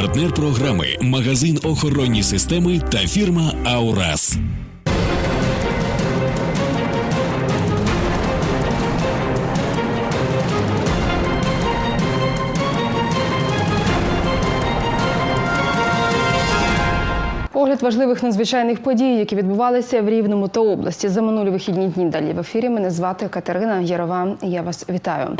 Партнер програми магазин охоронні системи та фірма Аурас. Огляд важливих надзвичайних подій, які відбувалися в Рівному та області за минулі вихідні дні. Далі в ефірі мене звати Катерина Ярова. Я вас вітаю.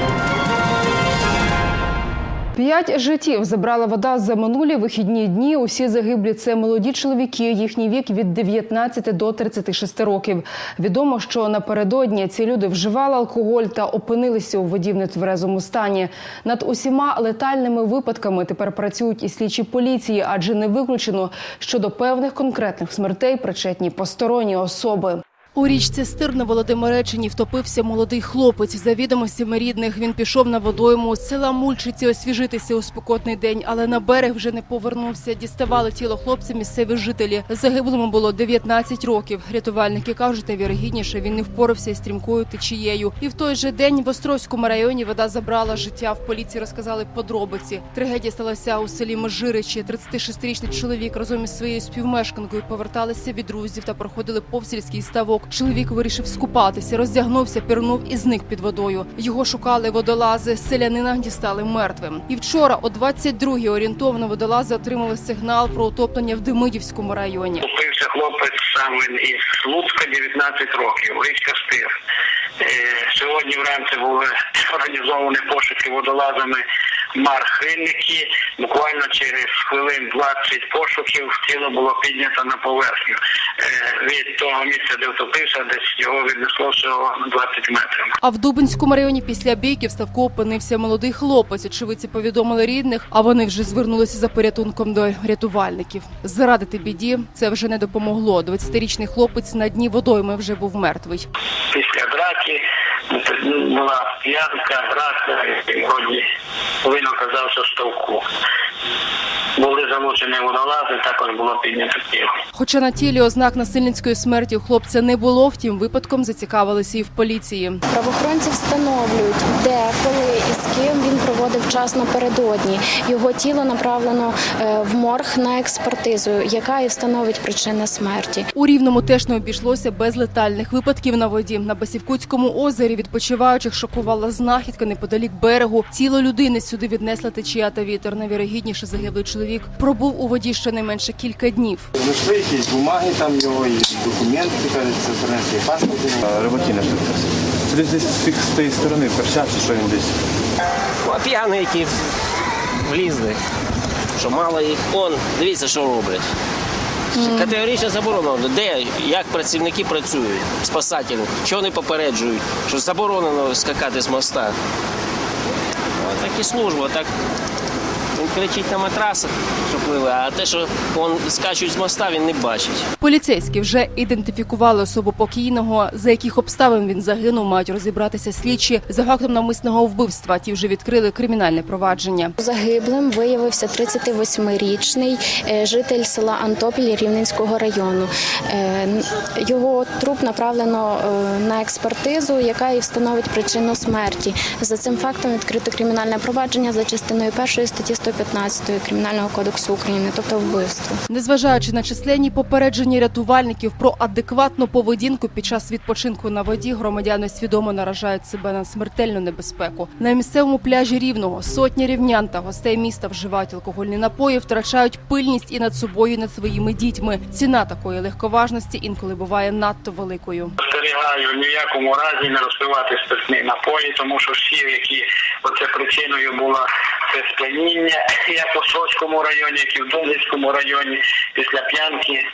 П'ять життів забрала вода за минулі вихідні дні. Усі загиблі це молоді чоловіки. Їхній вік від 19 до 36 років. Відомо, що напередодні ці люди вживали алкоголь та опинилися у воді в нетверезому стані. Над усіма летальними випадками тепер працюють і слідчі поліції, адже не виключено, що до певних конкретних смертей причетні посторонні особи. У річці Стир на Володимиреччині втопився молодий хлопець. За відомостями рідних він пішов на водойму з села Мульчиці освіжитися у спекотний день, але на берег вже не повернувся. Діставали тіло хлопця місцеві жителі. Загиблому було 19 років. Рятувальники кажуть, найвірогідніше він не впорався із стрімкою течією. І в той же день в Острозькому районі вода забрала життя. В поліції розказали подробиці. Трагедія сталася у селі Межиричі. 36-річний чоловік разом із своєю співмешканкою поверталися від друзів та проходили повз сільський ставок. Чоловік вирішив скупатися, роздягнувся, пірнув і зник під водою. Його шукали водолази. Селянина дістали мертвим. І вчора, о 22-й орієнтовно, водолази отримали сигнал про утоплення в Демидівському районі. Купився хлопець сам він із Луцька, 19 років, річка Стир. Е, Сьогодні вранці були організовані пошуки водолазами мархильники. Буквально через хвилин 20 пошуків тіло було піднято на поверхню. Е, Від того місця, де втопився, десь його віднесло всього 20 метрів. А в Дубинському районі після бійки в ставку опинився молодий хлопець. Очевидці повідомили рідних, а вони вже звернулися за порятунком до рятувальників. Зарадити біді це вже не допомогло. 20-річний хлопець на дні водойми вже був мертвий. Після драки була п'янка, драка, і вроді він оказався в ставку. Були залучені водолази, також було піднято тіло. Хоча на тілі ознак насильницької смерті у хлопця не було, втім випадком зацікавилися і в поліції. Правоохоронці встановлюють, де, коли і з ким він проводив час напередодні. Його тіло направлено е, в морг на експертизу, яка і встановить причини смерті. У Рівному теж не обійшлося без летальних випадків на воді. На Басівкутському озері відпочиваючих шокувала знахідка неподалік берегу. Тіло людини сюди віднесла течія та вітер. Найвірогідніше загиблий чоловік пробув у воді щонайменше кілька днів. Знайшли якісь бумаги там його, і документи, кажеться, принесли паспорт. Рибаки десь з тієї сторони вперся, чи що він десь. А п'яні, які влізли, що мало їх. Он, дивіться, що роблять. Категорично заборонено. Де, як працівники працюють, спасателі, чого не попереджують, що заборонено скакати з моста. О, так і служба, так він кричить на матрасах, що пливе, а те, що он скачуть з моста, він не бачить. Поліцейські вже ідентифікували особу покійного, за яких обставин він загинув, мають розібратися слідчі за фактом навмисного вбивства. Ті вже відкрили кримінальне провадження. Загиблим виявився 38-річний е, житель села Антопіль Рівненського району. Е, Його труп направлено е, на експертизу, яка і встановить причину смерті. За цим фактом відкрито кримінальне провадження за частиною першої статті 115 Кримінального кодексу України, тобто вбивство. Незважаючи на численні попередження рятувальників про адекватну поведінку під час відпочинку на воді, громадяни свідомо наражають себе на смертельну небезпеку. На місцевому пляжі рівного сотні рівнян та гостей міста вживають алкогольні напої, втрачають пильність і над собою, і над своїми дітьми. Ціна такої легковажності інколи буває надто великою. Спостерігаю ні в якому разі не розпивати спиртні напої, тому що всі, які оце причиною була це сп'яніння, як у Сочському районі, як і в Дубницькому районі, після п'янки.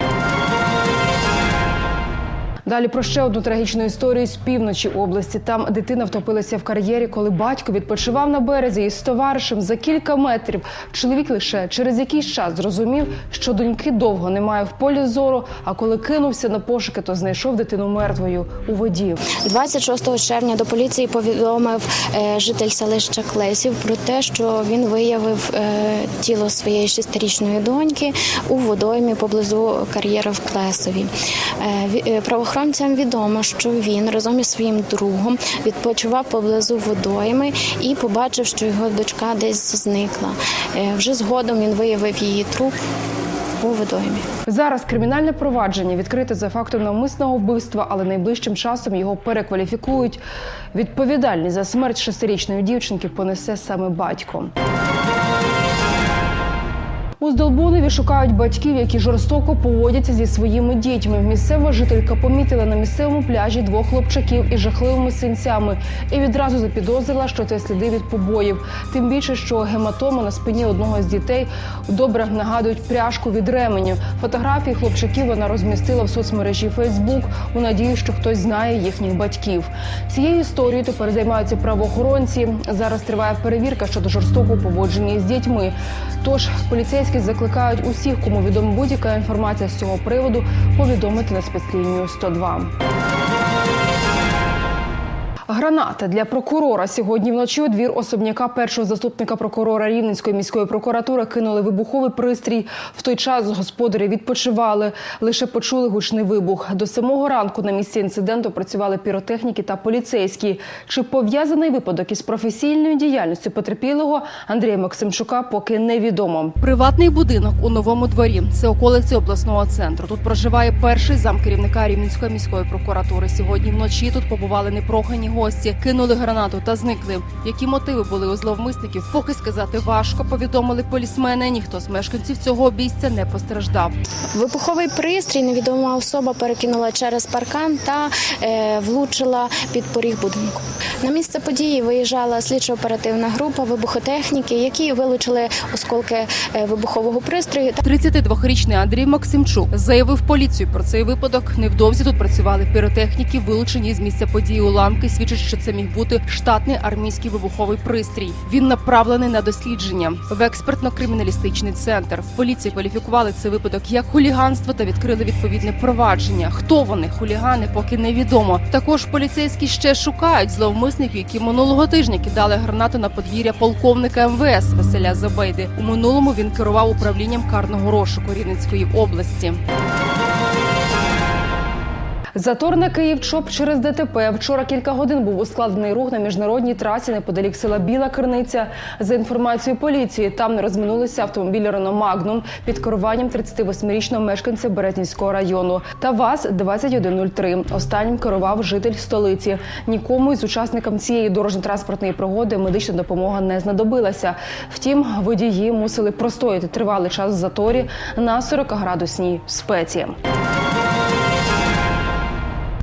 Далі про ще одну трагічну історію з півночі області. Там дитина втопилася в кар'єрі, коли батько відпочивав на березі із товаришем за кілька метрів. Чоловік лише через якийсь час зрозумів, що доньки довго немає в полі зору. А коли кинувся на пошуки, то знайшов дитину мертвою у воді. 26 червня до поліції повідомив е, житель селища Клесів про те, що він виявив е, тіло своєї шестирічної доньки у водоймі поблизу кар'єра в Клесові. Е, е, Правоохоронцям відомо, що він разом із своїм другом відпочивав поблизу водойми і побачив, що його дочка десь зникла. Е, Вже згодом він виявив її труп у водоймі. Зараз кримінальне провадження відкрите за фактом навмисного вбивства, але найближчим часом його перекваліфікують. Відповідальність за смерть шестирічної дівчинки понесе саме батько. У Здолбунові шукають батьків, які жорстоко поводяться зі своїми дітьми. Місцева жителька помітила на місцевому пляжі двох хлопчаків із жахливими синцями і відразу запідозрила, що це сліди від побоїв. Тим більше, що гематоми на спині одного з дітей добре нагадують пряжку від ременю. Фотографії хлопчаків вона розмістила в соцмережі Фейсбук у надії, що хтось знає їхніх батьків. Цією історією тепер займаються правоохоронці. Зараз триває перевірка щодо жорстокого поводження з дітьми. Тож поліцейські закликають усіх, кому відома будь-яка інформація з цього приводу, повідомити на спецлінію 102. Граната для прокурора сьогодні вночі у двір особняка першого заступника прокурора Рівненської міської прокуратури кинули вибуховий пристрій. В той час господарі відпочивали. Лише почули гучний вибух. До самого ранку на місці інциденту працювали піротехніки та поліцейські. Чи пов'язаний випадок із професійною діяльністю потерпілого Андрія Максимчука поки невідомо. Приватний будинок у новому дворі. Це околиці обласного центру. Тут проживає перший зам керівника Рівненської міської прокуратури. Сьогодні вночі тут побували непрохані гості, кинули гранату та зникли. Які мотиви були у зловмисників? Поки сказати важко. Повідомили полісмени. Ніхто з мешканців цього обійстя не постраждав. Вибуховий пристрій невідома особа перекинула через паркан та е, влучила під поріг будинку. На місце події виїжджала слідчо-оперативна група вибухотехніки, які вилучили осколки е, вибухового пристрою. 32-річний Андрій Максимчук заявив поліцію про цей випадок. Невдовзі тут працювали піротехніки, вилучені з місця події уламки. Свідчить, що це міг бути штатний армійський вибуховий пристрій. Він направлений на дослідження в експертно-криміналістичний центр. В поліції кваліфікували цей випадок як хуліганство та відкрили відповідне провадження. Хто вони хулігани, поки невідомо. Також поліцейські ще шукають зловмисників, які минулого тижня кидали гранату на подвір'я полковника МВС Василя Забейди. У минулому він керував управлінням карного розшуку Рівненської області. Затор на Київ ЧОП через ДТП. Вчора кілька годин був ускладнений рух на міжнародній трасі неподалік села Біла Криниця. За інформацією поліції, там не розминулися автомобіль Рено Магнум під керуванням 38-річного мешканця Березнівського району. Та ВАЗ 2103 Останнім керував житель столиці. Нікому із учасникам цієї дорожньо-транспортної пригоди медична допомога не знадобилася. Втім, водії мусили простояти тривалий час в заторі на 40-градусній спеці.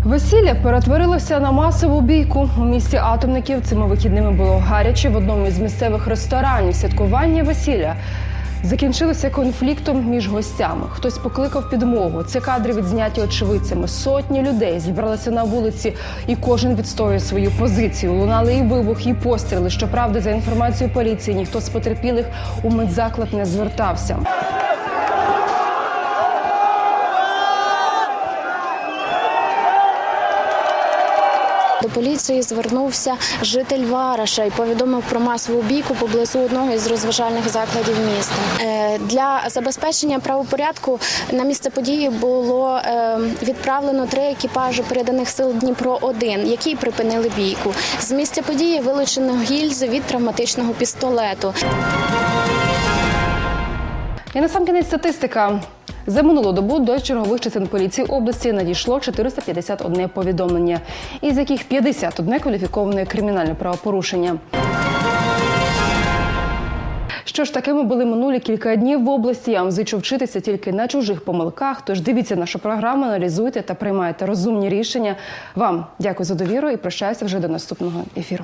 Весілля перетворилося на масову бійку. У місті атомників цими вихідними було гаряче в одному із місцевих ресторанів. Святкування весілля закінчилося конфліктом між гостями. Хтось покликав підмогу. Це кадри відзняті очевидцями. Сотні людей зібралися на вулиці, і кожен відстоює свою позицію. Лунали і вибух, і постріли. Щоправда, за інформацією поліції, ніхто з потерпілих у медзаклад не звертався. До поліції звернувся житель Вараша і повідомив про масову бійку поблизу одного із розважальних закладів міста. Е, Для забезпечення правопорядку на місце події було е, відправлено три екіпажі переданих сил Дніпро 1 які припинили бійку. З місця події вилучено гільзи від травматичного пістолету. І насамкінець статистика. За минулу добу до чергових частин поліції області надійшло 451 повідомлення, із яких 51 кваліфіковане кримінальне правопорушення. Що ж, такими були минулі кілька днів в області. Я вам зичу вчитися тільки на чужих помилках. Тож дивіться нашу програму, аналізуйте та приймайте розумні рішення. Вам дякую за довіру і прощаюся вже до наступного ефіру.